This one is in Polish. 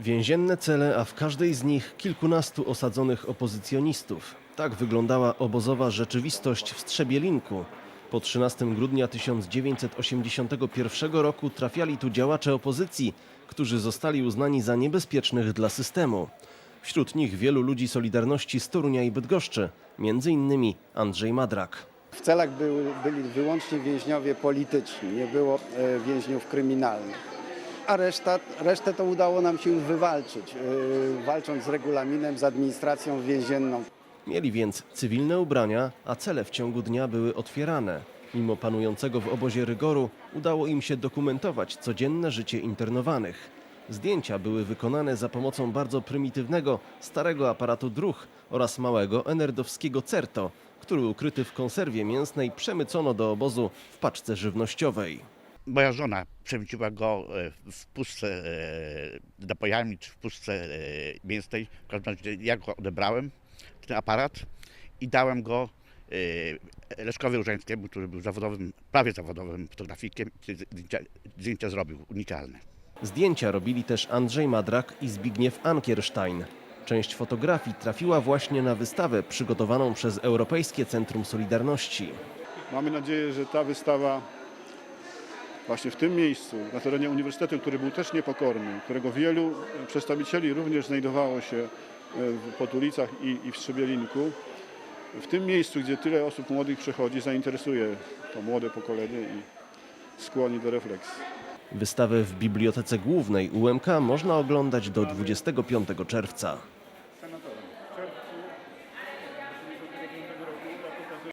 Więzienne cele, a w każdej z nich kilkunastu osadzonych opozycjonistów. Tak wyglądała obozowa rzeczywistość w Strzebielinku. Po 13 grudnia 1981 roku trafiali tu działacze opozycji, którzy zostali uznani za niebezpiecznych dla systemu. Wśród nich wielu ludzi Solidarności z Torunia i Bydgoszczy, innymi Andrzej Madrak. W celach były, byli wyłącznie więźniowie polityczni, nie było e, więźniów kryminalnych. A reszta, resztę to udało nam się wywalczyć, e, walcząc z regulaminem, z administracją więzienną. Mieli więc cywilne ubrania, a cele w ciągu dnia były otwierane. Mimo panującego w obozie rygoru udało im się dokumentować codzienne życie internowanych. Zdjęcia były wykonane za pomocą bardzo prymitywnego, starego aparatu druch oraz małego enerdowskiego certo, który ukryty w konserwie mięsnej przemycono do obozu w paczce żywnościowej. Moja żona przemyciła go e, w puszce e, napojami czy w puszce e, mięsnej. W każdym razie ja go odebrałem, ten aparat i dałem go Leszkowi Różańskiemu, który był zawodowym, prawie zawodowym fotografikiem zdjęcia, zdjęcia zrobił unikalne. Zdjęcia robili też Andrzej Madrak i Zbigniew Ankierstein. Część fotografii trafiła właśnie na wystawę przygotowaną przez Europejskie Centrum Solidarności. Mamy nadzieję, że ta wystawa właśnie w tym miejscu, na terenie uniwersytetu, który był też niepokorny, którego wielu przedstawicieli również znajdowało się e, w Potulicach i, i w Strzebielinku, w tym miejscu, gdzie tyle osób młodych przechodzi, zainteresuje to młode pokolenie i skłoni do refleksji. Wystawę w Bibliotece Głównej UMK można oglądać do 25 czerwca.